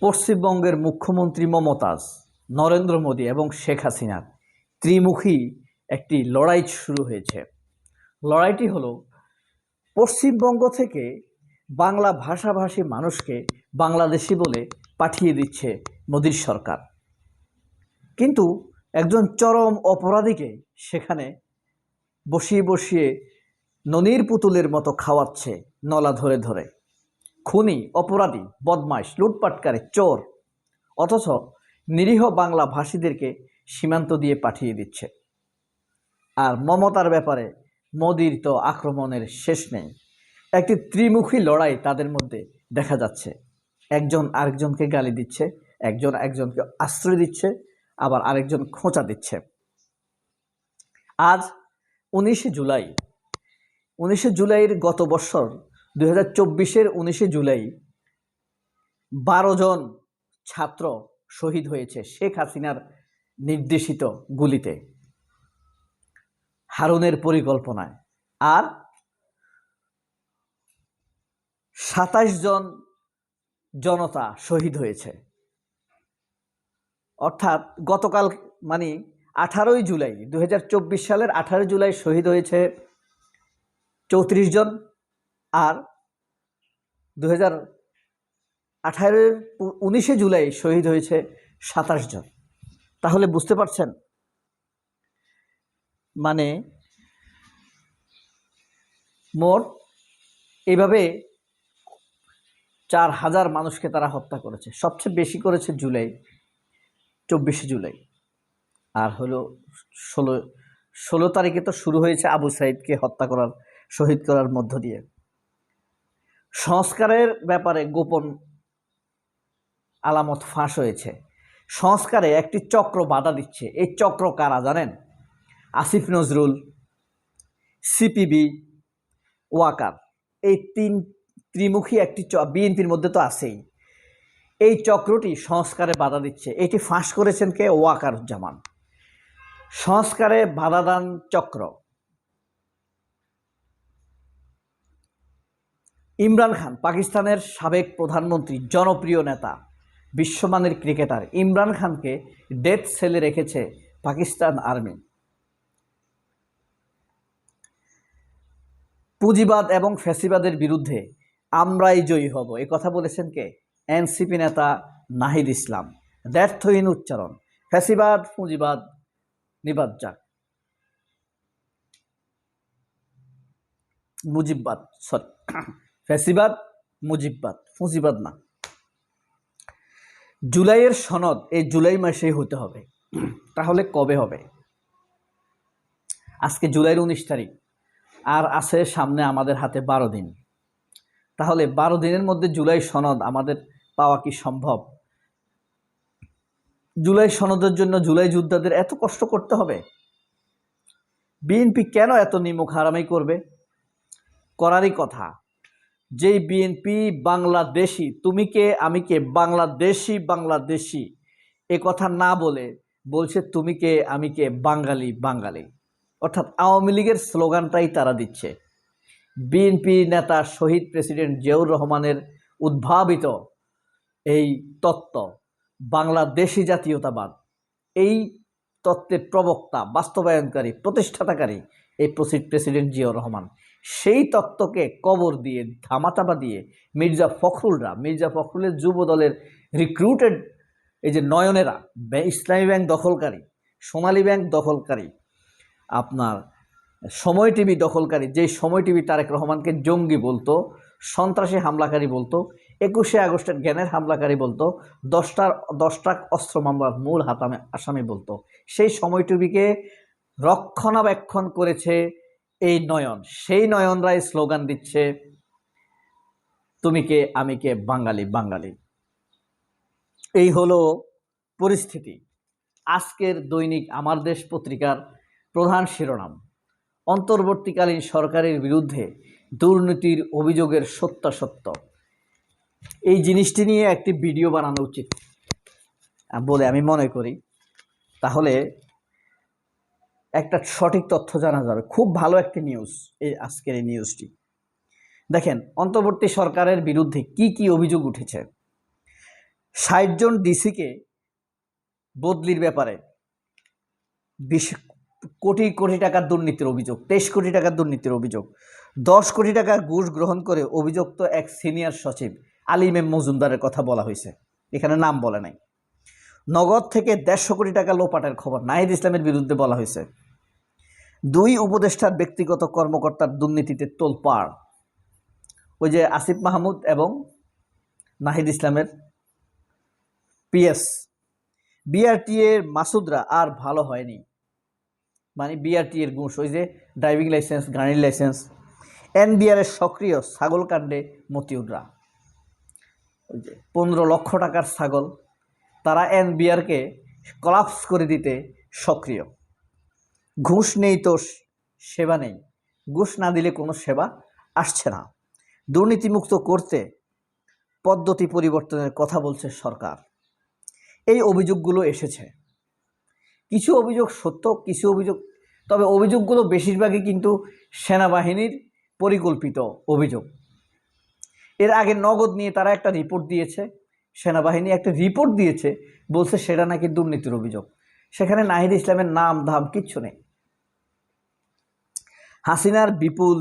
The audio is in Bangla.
পশ্চিমবঙ্গের মুখ্যমন্ত্রী মমতাজ, নরেন্দ্র মোদী এবং শেখ হাসিনার ত্রিমুখী একটি লড়াই শুরু হয়েছে। লড়াইটি হলো, পশ্চিমবঙ্গ থেকে বাংলা ভাষাভাষী মানুষকে বাংলাদেশি বলে পাঠিয়ে দিচ্ছে মোদীর সরকার। কিন্তু একজন চরম অপরাধীকে সেখানে বসিয়ে বসিয়ে ননির পুতুলের মতো খাওয়াচ্ছে নলা ধরে ধরে। খুনি, অপরাধী, বদমাইশ, লুটপাটকারী, চোর, অথচ নিরীহ বাংলা ভাষীদেরকে সীমান্ত দিয়ে পাঠিয়ে দিচ্ছে। আর মমতার ব্যাপারে মোদির তো আক্রমণের শেষ নেই। একটি ত্রিমুখী লড়াই তাদের মধ্যে দেখা যাচ্ছে। একজন আরেকজনকে গালি দিচ্ছে, একজন একজনকে আশ্রয় দিচ্ছে, আবার আরেকজন খোঁচা দিচ্ছে। আজ উনিশে জুলাই, উনিশে জুলাইয়ের গত বছর দুই হাজার চব্বিশের উনিশে জুলাই বারো জন ছাত্র শহীদ হয়েছে শেখ হাসিনার নির্দেশিত গুলিতে। হারুনের পরিকল্পনায়। আর সাতাশ জন জনতা শহীদ হয়েছে। অর্থাৎ গতকাল মানে আঠারোই জুলাই দু হাজার চব্বিশ সালের আঠারোই জুলাই শহীদ হয়েছে চৌত্রিশ জন। আর দু হাজার আঠারোর উনিশে জুলাই শহীদ হয়েছে সাতাশ জন। তাহলে বুঝতে পারছেন? মানে মোট এইভাবে চার হাজার মানুষকে তারা হত্যা করেছে। সবচেয়ে বেশি করেছে জুলাই, চব্বিশে জুলাই। আর হলো ষোলো ষোলো তারিখে তো শুরু হয়েছে আবু সাইদকে হত্যা করার, শহীদ করার মধ্য দিয়ে। সংস্কারের ব্যাপারে গোপন আলামত ফাঁস হয়েছে। সংস্কারে একটি চক্র বাধা দিচ্ছে। এই চক্র কারা জানেন? আসিফ নজরুল, সিপিবি, ওয়াকার। এই তিন ত্রিমুখী একটি বিএনপির মধ্যে তো আছেই। এই চক্রটি সংস্কারে বাধা দিচ্ছে। এটি ফাঁস করেছেন কে? ওয়াকারুজ্জামান। সংস্কারে বাধাদান চক্র। ইমরান খান, পাকিস্তানের সাবেক প্রধানমন্ত্রী, জনপ্রিয় নেতা, বিশ্বমানের ক্রিকেটার। ইমরান খানকে ডেথ সেলে রেখেছে পাকিস্তান আর্মি। পুঁজিবাদ এবং ফ্যাসিবাদের বিরুদ্ধে আমরাই জয়ী হব। এ কথা বলেছেন কে? এনসিপি নেতা নাহিদ ইসলাম। ব্যর্থহীন উচ্চারণ। ফ্যাসিবাদ, পুঁজিবাদ, নিবাদ যাক। মুজিববাদ, সরি। ফ্যাসিবাদ, মুজিববাদ পুঁজিবাদ না। জুলাইয়ের সনদ এই জুলাই মাসেই হতে হবে। তাহলে কবে হবে? আজকে জুলাইয়ের উনিশ তারিখ, আর আছে সামনে আমাদের হাতে বারো দিন। তাহলে বারো দিনের মধ্যে জুলাই সনদ আমাদের পাওয়া কি সম্ভব? জুলাই সনদের জন্য জুলাই যোদ্ধাদের এত কষ্ট করতে হবে? বিএনপি কেন এত নিমুখ হারামাই করবে? করারই কথা। যেই বিএনপি বাংলাদেশি, তুমি কে, আমি কে, বাংলাদেশি বাংলাদেশি, এ কথা না বলে বলছে তুমি কে, আমি কে, বাঙালি বাঙালি। অর্থাৎ আওয়ামী লীগের স্লোগানটাই তারা দিচ্ছে। বিএনপি নেতা শহীদ প্রেসিডেন্ট জিয়াউর রহমানের উদ্ভাবিত এই তত্ত্ব, বাংলাদেশি জাতীয়তাবাদ। এই তত্ত্বের প্রবক্তা, বাস্তবায়নকারী, প্রতিষ্ঠাতাকারী এই প্রেসিডেন্ট জিয়াউর রহমান। সেই তত্ত্বকে কবর দিয়ে, ধামাচাপা দিয়ে মির্জা ফখরুলরা, মির্জা ফখরুলের যুব দলের রিক্রুটেড এই যে নয়নেরা ইসলামী ব্যাংক দখলকারী, সোনালী ব্যাংক দখলকারী, আপনার সময় টিভি দখলকারী, যেই সময় টিভি তারেক রহমানকে জঙ্গি বলতো, সন্ত্রাসী হামলাকারী বলতো, একুশে আগস্টের জ্ঞানের হামলাকারী বলতো, দশটার, দশটা অস্ত্র মামলার মূল হাতামে আসামি বলতো। সেই সময় টিভিকে রক্ষণাবেক্ষণ করেছে এই নয়ন, সেই নয়নরাই স্লোগান দিচ্ছে, তুমি কে, আমি কে, বাঙালি বাঙালি। এই হলো পরিস্থিতি। আজকের দৈনিক আমার দেশ পত্রিকার প্রধান শিরোনাম, অন্তর্বর্তীকালীন সরকারের বিরুদ্ধে দুর্নীতির অভিযোগের সত্যাসত্য। এই জিনিসটি নিয়ে একটি ভিডিও বানানো উচিত বলে আমি মনে করি। তাহলে একটা সঠিক তথ্য জানা যাবে। খুব ভালো একটি নিউজ এই আজকের এই নিউজটি দেখেন, অন্তর্বর্তী সরকারের বিরুদ্ধে কি কি অভিযোগ উঠেছে? ষাট জন ডিসিকে বদলির ব্যাপারে বিশ কোটি কোটি টাকার দুর্নীতির অভিযোগ, তেইশ কোটি টাকার দুর্নীতির অভিযোগ, দশ কোটি টাকার ঘুষ গ্রহণ করে অভিযুক্ত এক সিনিয়র সচিব আলিমেম মজুমদারের কথা বলা হয়েছে। এখানে নাম বলে নাই। নগদ থেকে দেড়শো কোটি টাকা লোপাটের খবর, নাহিদ ইসলামের বিরুদ্ধে বলা হয়েছে। দুই উপদেষ্টার ব্যক্তিগত কর্মকর্তার দুর্নীতিতে তোলপাড়। ওই যে আসিফ মাহমুদ এবং নাহিদ ইসলামের পিএস। বিআরটি এর মাসুদরা আর ভালো হয়নি। মানে বিআরটি এর ঘুষ, ওই যে ড্রাইভিং লাইসেন্স, গাড়ির লাইসেন্স, এনবিআর এর সক্রিয় ছাগল কাণ্ডে মতিউররা। ওই যে পনেরো লক্ষ টাকার ছাগল, তারা এনবিআরকে কলাপস করে দিতে সক্রিয়। ঘুষ নেই তো সেবা নেই। ঘুষ না দিলে কোনো সেবা আসছে না। দুর্নীতিমুক্ত করতে পদ্ধতি পরিবর্তনের কথা বলছে সরকার। এই অভিযোগগুলো এসেছে। কিছু অভিযোগ সত্য, কিছু অভিযোগ তবে অভিযোগগুলো বেশিরভাগই কিন্তু সেনাবাহিনীর পরিকল্পিত অভিযোগ। এর আগে নগদ নিয়ে তারা একটা রিপোর্ট দিয়েছে, সেনাবাহিনী একটা রিপোর্ট দিয়েছে, বলছে সেটা নাকি দুর্নীতির অভিযোগ। সেখানে নাহিদ ইসলামের নাম ধাম কিচ্ছু নেই। হাসিনার বিপুল